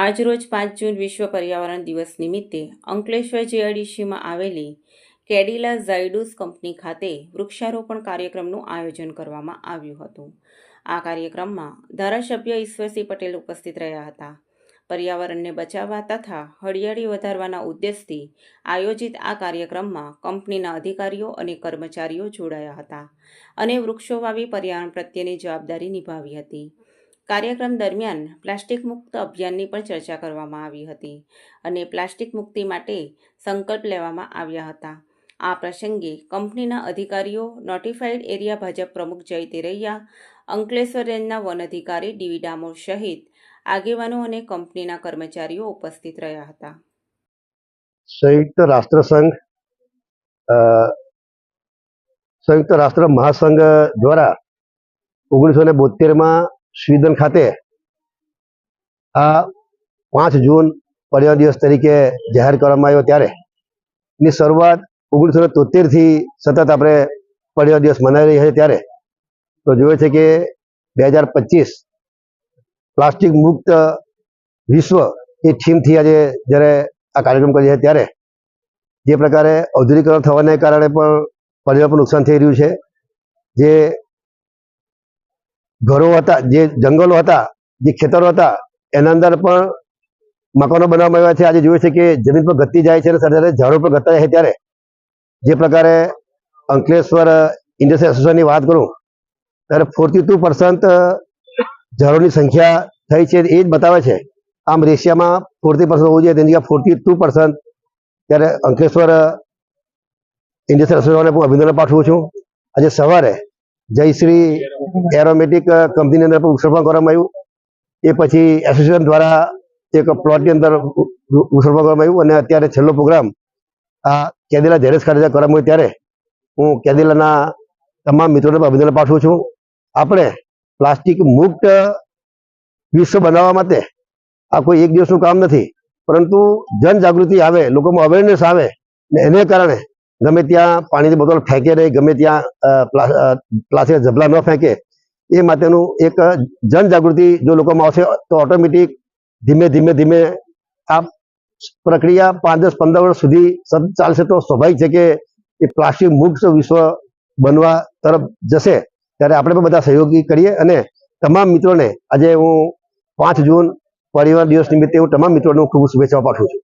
આજરોજ પાંચ જૂન વિશ્વ પર્યાવરણ દિવસ નિમિત્તે અંકલેશ્વર જેઆઈડીસીમાં આવેલી કેડિલા ઝાયડુસ કંપની ખાતે વૃક્ષારોપણ કાર્યક્રમનું આયોજન કરવામાં આવ્યું હતું. આ કાર્યક્રમમાં ધારાસભ્ય ઈશ્વરસિંહ પટેલ ઉપસ્થિત રહ્યા હતા. પર્યાવરણને બચાવવા તથા હરિયાળી વધારવાના ઉદ્દેશથી આયોજિત આ કાર્યક્રમમાં કંપનીના અધિકારીઓ અને કર્મચારીઓ જોડાયા હતા અને વૃક્ષો વાવી પર્યાવરણ પ્રત્યેની જવાબદારી નિભાવી હતી. કાર્યક્રમ દરમિયાન પ્લાસ્ટિક મુક્ત અભિયાનની પણ ચર્ચા કરવામાં આવી હતી અને પ્લાસ્ટિક મુક્તિ માટે સંકલ્પ લેવામાં આવ્યા હતા. આ પ્રસંગે કંપનીના અધિકારીઓ નોટિફાઈડ એરિયા ભાજપ પ્રમુખ જય તેરૈયા, અંકલેશ્વર રેન્જના વન અધિકારી ડીવી ડામોર સહિત આગેવાનો અને કંપનીના કર્મચારીઓ ઉપસ્થિત રહ્યા હતા. સંયુક્ત રાષ્ટ્રસંઘ સંયુક્ત રાષ્ટ્ર મહાસંઘ દ્વારા ઓગણીસો ને બોતેરમાં સ્વીડન ખાતે આ પાંચ જૂન પર્યાવરણ દિવસ તરીકે જાહેર કરવામાં આવ્યો ત્યારે. ની શરૂઆત ઓગણીસો તોતેરથી સતત આપણે પર્યાવરણ દિવસ મનાવી રહ્યા છીએ ત્યારે. તો જોયે છે કે બે હજાર પચીસ પ્લાસ્ટિક મુક્ત વિશ્વ એ થીમથી આજે જ્યારે આ કાર્યક્રમ કરીએ છીએ ત્યારે જે પ્રકારે ઔદ્યોગિકરણ થવાને કારણે પણ પર્યાવરણ પર નુકસાન થઈ રહ્યું છે. જે ઘરો હતા, જે જંગલો હતા, જે ખેતરો હતા, એના અંદર પણ મકાનો બનાવવામાં આવ્યા છે. આજે જોઈએ છે કે જમીન પર ઘટતી જાય છે અને સાથે ઝાડો પર ઘટતા જાય ત્યારે. જે પ્રકારે અંકલેશ્વર ઇન્ડસ્ટ્રી એસોસિએશનની વાત કરું, ત્યારે ફોર્ટી ટુ પર્સન્ટ ઝાડોની સંખ્યા થઈ છે એ જ બતાવે છે. આમ રેશિયામાં ફોર્ટી પર્સન્ટ હોવું જોઈએ, તેની જગ્યાએ ફોર્ટી ટુ પર્સન્ટ ત્યારે અંકલેશ્વર ઇન્ડસ્ટ્રી એસોસિએશનને હું અભિનંદન પાઠવું છું. આજે સવારે જયશ્રી એરોમેટિક કંપનીની અંદર પણ વૃક્ષારોપણ કરવામાં આવ્યું. એ પછી એસોસિએશન દ્વારા એક પ્લોટની અંદર વૃક્ષારોપણ કરવામાં આવ્યું અને અત્યારે છેલ્લો પ્રોગ્રામ આ કેદીલા ઝેરેસ ખાતે કરવામાં આવ્યો ત્યારે હું કેદીલાના તમામ મિત્રોને અભિનંદન પાઠવું છું. આપણે પ્લાસ્ટિક મુક્ત વિશ્વ બનાવવા માટે આ કોઈ એક દિવસનું કામ નથી, પરંતુ જનજાગૃતિ આવે, લોકોમાં અવેરનેસ આવે ને એને કારણે ગમે ત્યાં પાણીની બોટલ ફેંકે નહીં, ગમે ત્યાં પ્લાસ્ટિક ઝબલા ન ફેંકે, એ માટેનું એક જનજાગૃતિ જો લોકોમાં આવશે, તો ઓટોમેટિક ધીમે ધીમે ધીમે આ પ્રક્રિયા પાંચ દસ પંદર વર્ષ સુધી સતત ચાલશે. તો સ્વાભાવિક છે કે એ પ્લાસ્ટિક મુક્ત વિશ્વ બનવા તરફ જશે. ત્યારે આપણે પણ બધા સહયોગી કરીએ અને તમામ મિત્રોને આજે હું પાંચ જૂન પરિવાર દિવસ નિમિત્તે હું તમામ મિત્રોને ખૂબ શુભેચ્છાઓ પાઠવું છું.